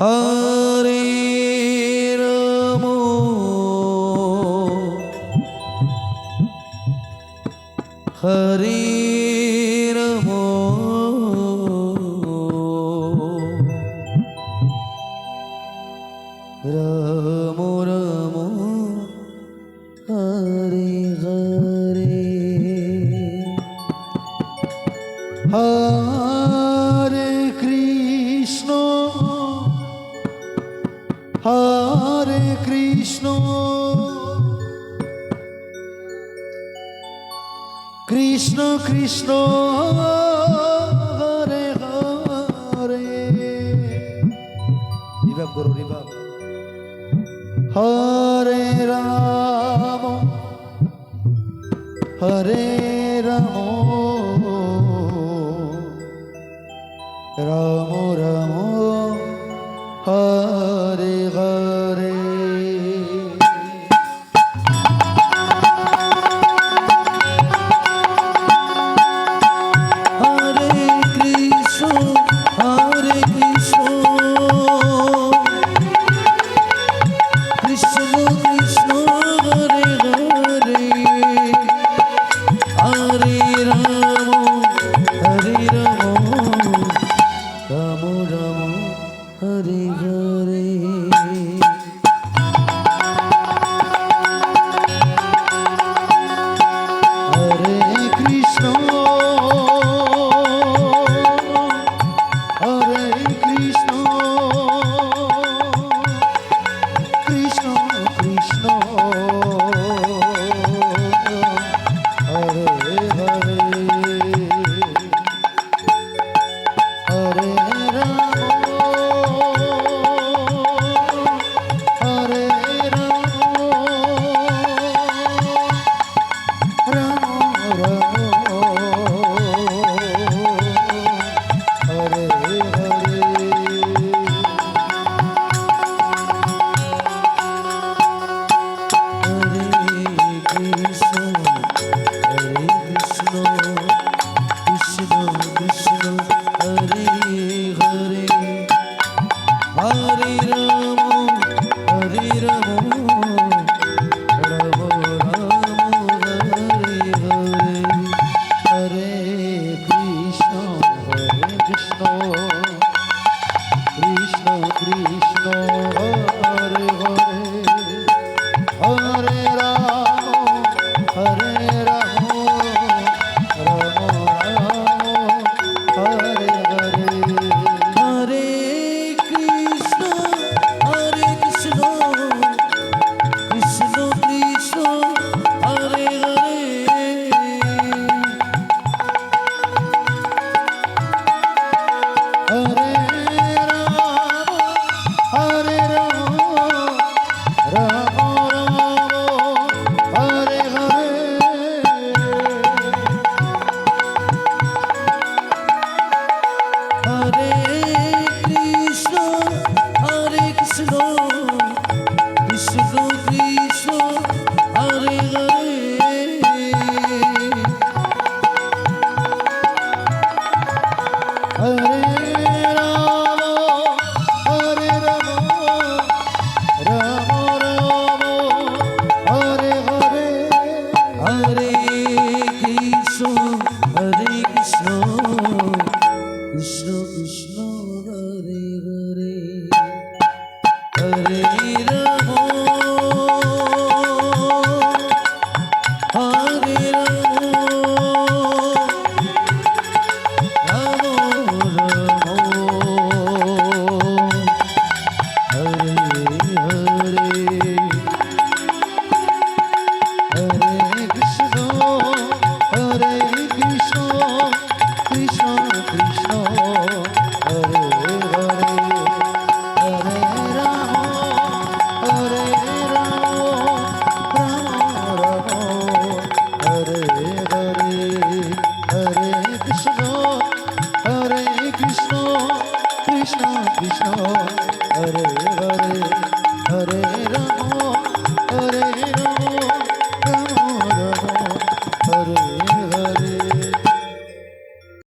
হরে রাম হরে রাম কৃষ্ণ কৃষ্ণ কৃষ্ণ হরে হরে রিভাব করো রিভাব হরে রাম হরে রাম রাম রাম হরে Hare হরে কৃষ্ণ কৃষ্ণ হরে হরে রাম।